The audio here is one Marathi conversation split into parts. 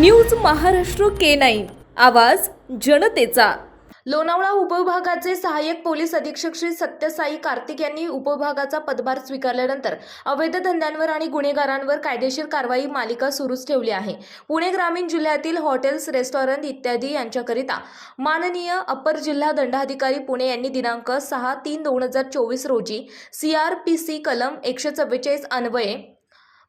News Maharashtra K nine. आवाज जनतेचा. लोणावळा उपविभागाचे सहाय्यक पोलीस अधीक्षक श्री सत्यसाई कार्तिक यांनी उपविभागाचा पदभार स्वीकारल्यानंतर अवैध धंद्यांवर आणि गुन्हेगारांवर कायदेशीर कारवाई मालिका सुरूच ठेवली आहे. पुणे ग्रामीण जिल्ह्यातील हॉटेल्स रेस्टॉरंट इत्यादी यांच्याकरिता माननीय अपर जिल्हा दंडाधिकारी पुणे यांनी दिनांक सहा तीन दोन हजार चोवीस रोजी सी आर पी सी कलम एकशे चव्वेचाळीस अन्वये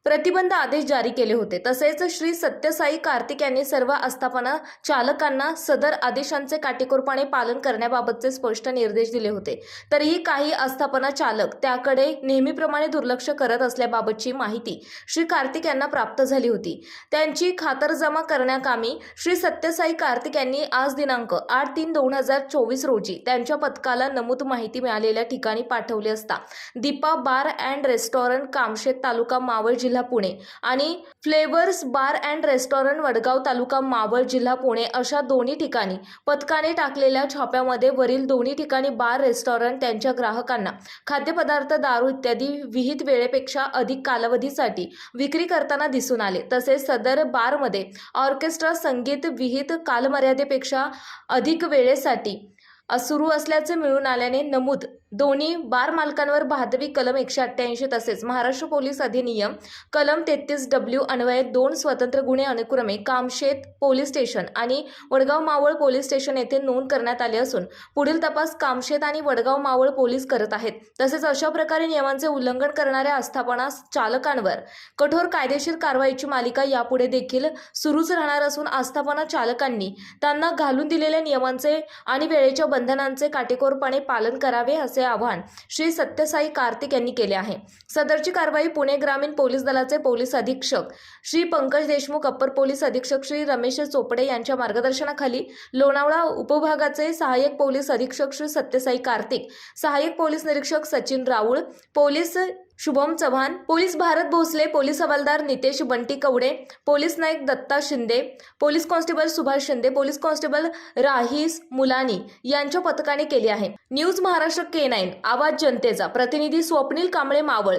प्रतिबंध आदेश जारी केले होते. तसेच श्री सत्यसाई कार्तिक यांनी सर्व आस्थापना चालकांना सदर आदेशांचे काटेकोरपणे पालन करण्याबाबतचे स्पष्ट निर्देश दिले होते. तरीही काही आस्थापना चालक त्याकडे नेहमीप्रमाणे दुर्लक्ष करत असल्याबाबतची माहिती श्री कार्तिक यांना प्राप्त झाली होती. त्यांची खातरजमा करण्याकामी श्री सत्यसाई कार्तिक यांनी आज दिनांक आठ तीन दोन हजार चोवीस रोजी त्यांच्या पथकाला नमूद माहिती मिळालेल्या ठिकाणी पाठवले असता Deepa bar and restaurant Kamshet taluka Maval जिल्हा पुणे आणि flavours bar and restaurant Vadgaon taluka Maval जिल्हा पुणे अशा दोन्ही ठिकाणी पथकाने टाकलेल्या छाप्यामध्ये वरील दोन्ही ठिकाणी बार रेस्टॉरंट त्यांच्या ग्राहकांना खाद्यपदार्थ दारू इत्यादी विहित वेळेपेक्षा अधिक कालावधीसाठी विक्री करताना दिसून आले. तसेच सदर बारमध्ये ऑर्केस्ट्रा संगीत विहित कालमर्यादेपेक्षा अधिक वेळेसाठी सुरू असल्याचे मिळून आल्याने नमूद. दोन्ही बार मालकांवर भादवी कलम एकशे अठ्ठ्याऐंशी तसेच महाराष्ट्र पोलीस अधिनियम कलम तेहतीस डब्ल्यू अन्वये दोन स्वतंत्र गुन्हे अनुक्रमे कामशेत पोलीस स्टेशन आणि वडगाव मावळ पोलीस स्टेशन येथे नोंद करण्यात आले असून पुढील तपास कामशेत आणि वडगाव मावळ पोलीस करत आहेत. तसेच अशा प्रकारे नियमांचे उल्लंघन करणाऱ्या आस्थापना चालकांवर कठोर कायदेशीर कारवाईची मालिका यापुढे देखील सुरूच राहणार असून आस्थापना चालकांनी त्यांना घालून दिलेल्या नियमांचे आणि वेळेच्या बंधनांचे काटेकोरपणे पालन करावे असे आवाहन श्री सत्यसाई कार्तिक यांनी केले आहे. सदरची कारवाई पुणे ग्रामीण पोलीस दलाचे पोलीस अधीक्षक श्री पंकज देशमुख अप्पर पोलीस अधीक्षक श्री रमेश चोपडे यांच्या मार्गदर्शनाखाली लोणावळा उपभागाचे सहाय्यक पोलीस अधीक्षक श्री सत्यसाई कार्तिक सहाय्यक पोलीस निरीक्षक Sachin Raul police Shubham Chavan police Bharat Bhosale police हवालदार Nitesh Bunty Kawade police Naik Datta Shinde police constable Subhash Shinde police constable Rahis Mulani यांच्या पथकाने केली आहे. न्यूज महाराष्ट्र के नाईन आवाज जनतेचा प्रतिनिधी स्वप्नील कांबळे मावळ.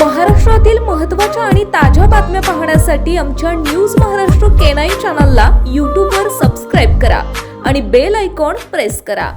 महाराष्ट्रातील महत्त्वाच्या आणि ताज्या बातम्या पाहण्यासाठी आमच्या न्यूज महाराष्ट्र के नाईन चॅनलला यूट्यूबवर सबस्क्राईब करा आणि बेल आयकॉन प्रेस करा.